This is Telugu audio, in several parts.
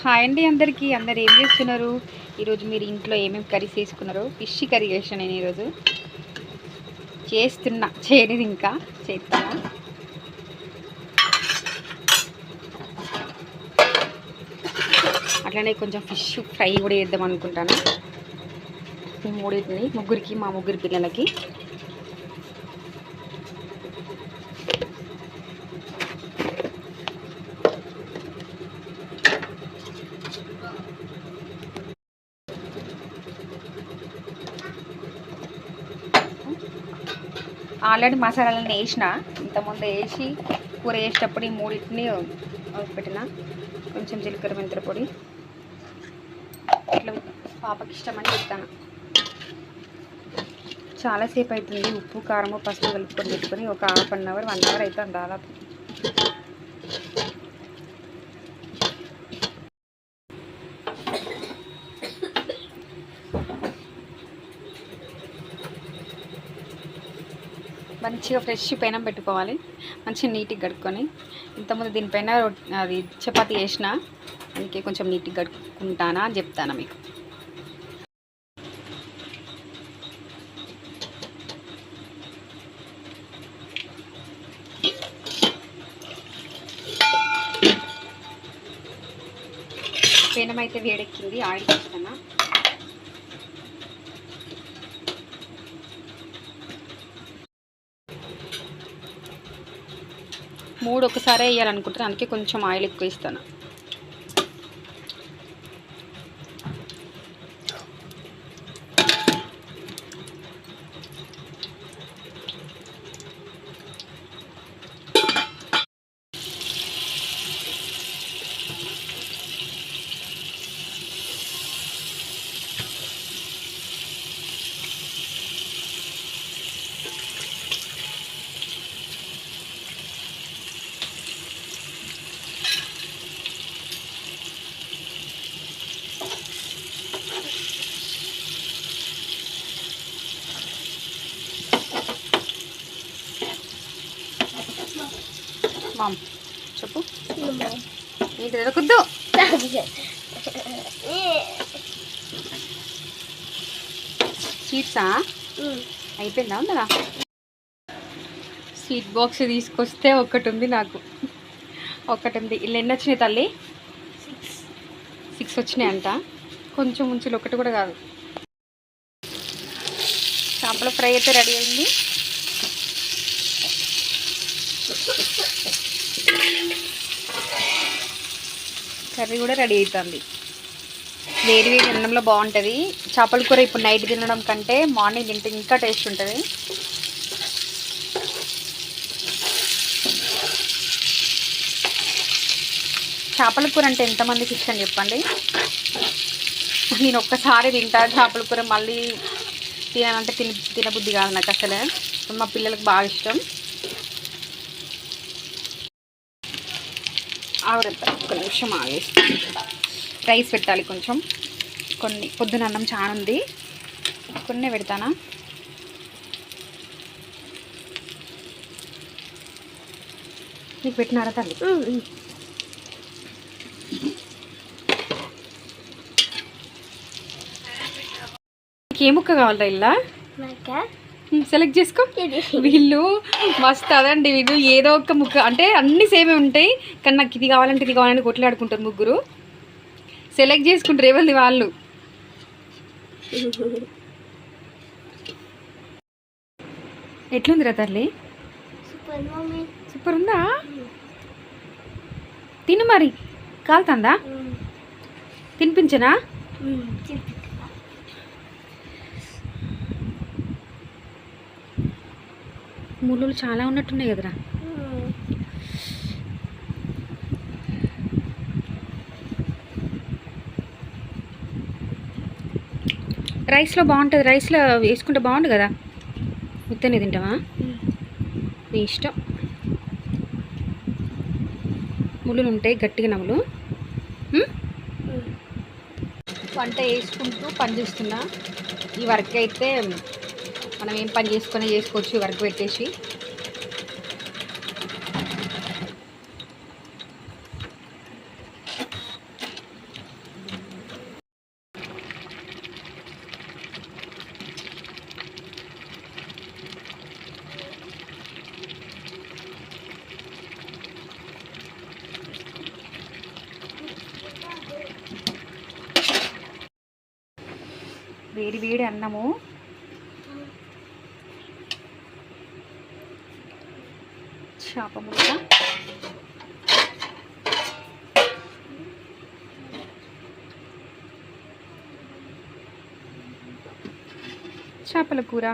హాయ్ అండి అందరికీ. అందరు ఏం చేస్తున్నారు? ఈరోజు మీరు ఇంట్లో ఏమేమి కర్రీస్ వేసుకున్నారు ఫిష్ కర్రీ చేసాను నేను ఈరోజు. చేస్తున్నా. చేయలేదు ఇంకా. చేస్తాను అట్లనే కొంచెం ఫిష్ ఫ్రై కూడా చేద్దాం అనుకుంటాను. ఈ మూడింటిని ముగ్గురికి మా ముగ్గురు పిల్లలకి. ఆల్రెడీ మసాలాలను వేసిన. ఇంతకుముందు వేసి కూర వేసేటప్పుడు ఈ మూడింటిని పెట్టిన. కొంచెం జీలకర్ర మెంతుల పొడి. ఇట్లా పాపకి ఇష్టమని చెప్తాను చాలాసేపు అవుతుంది ఉప్పు కారము పసుపు కలుపుకొని పెట్టుకొని ఒక half an hour one hour అవుతుంది దాదాపు. మంచిగా ఫ్రెష్ పెనం పెట్టుకోవాలి. మంచిగా నీట్గా కడుక్కొని ఇంతకుముందు దీనిపైన అది చపాతి వేసిన అందుకే కొంచెం నీట్గా కడుక్కుంటానా అని చెప్తాను మీకు. పెనం అయితే వేడెక్కింది ఆయిల్ వేస్తానా మూడు ఒకసారి వేయాలనుకుంటున్నాను అందుకే కొంచెం ఆయిల్ ఎక్కువ ఇస్తాను మామ్. చెప్పు. నీకు దొరకద్దు స్వీట్సా? అయిపోయిందా ఉందా స్వీట్ బాక్స్ తీసుకొస్తే ఒకటి ఉంది నాకు. ఒకటి ఉంది ఇలా ఎన్ని వచ్చినాయి తల్లి? సిక్స్ వచ్చినాయి అంట. కొంచెం ఉంచులు ఒకటి కూడా కాదు. చేపల ఫ్రై అయితే రెడీ అయింది. కర్రీ కూడా రెడీ అవుతుంది వేడి వేడి అన్నంలో బాగుంటుంది. చేపల కూర ఇప్పుడు నైట్ తినడం కంటే మార్నింగ్ తింటే ఇంకా టేస్ట్ ఉంటుంది. చేపల కూర అంటే ఎంతమందికి ఇష్టం చెప్పండి? నేను ఒక్కసారి తింటా చేపల కూర మళ్ళీ తినాలంటే తిన తినబుద్ధి కాదు నాకు అసలే. మా పిల్లలకు బాగా ఇష్టం. ఆవిడత ఒక నిమిషం ఆగేసి రైస్ పెట్టాలి కొంచెం. కొన్ని పొద్దున అన్నం చాలా ఉంది. కొన్నే పెడతానా? నీకు పెట్టినారా తల్లి? ఏ ముక్క కావాలరా ఇలా సెలెక్ట్ చేసుకో. వీళ్ళు మస్తు అదండి వీళ్ళు. ఏదో ఒక ముక్క. అంటే అన్ని సేమే ఉంటాయి కానీ నాకు ఇది కావాలంటే ఇది కావాలని కొట్లాడుకుంటారు ముగ్గురు. సెలెక్ట్ చేసుకుంటారు ఎవరిది వాళ్ళు. ఎట్లుందిరా తల్లి? సూపర్ ఉందా? తిను మరి. కాలుతుందా? తినిపించనా? ముళ్ళు చాలా ఉన్నట్టున్నాయి కదరా. రైస్లో బాగుంటుంది. రైస్లో వేసుకుంటే బాగుండు కదా. ఉత్తనే తింటావా? నీ ఇష్టం. ముళ్ళులు ఉంటాయి గట్టిగా ఉమ్? వంట వేసుకుంటూ పని చేస్తున్నా. ఈ వర్క్ అయితే మనం ఏం పని చేసుకునే చేసుకోవచ్చు వర్క్ పెట్టేసి. వేడి వేడి అన్నము. చేప ముక్క చేపల కూర.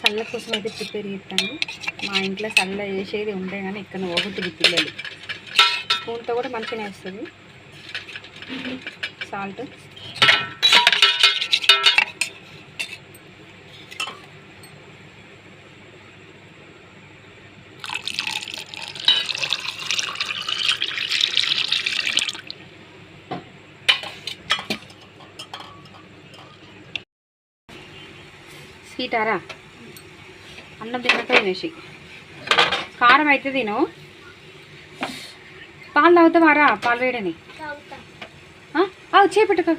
చల్ల కోసం అయితే ప్రిపేర్ చేస్తాను. మా ఇంట్లో చల్ల వేసేది ఉండే కానీ ఇక్కడ ఒకటి పిల్లలు. స్పూన్తో కూడా మంచిగా వేస్తుంది. సాల్ట్. స్వీటారా? అన్నం తిన్నట్టు తినేసి. కారం అయితే తిను. పాలు తాగుతావారా? పాలు Oh, it up.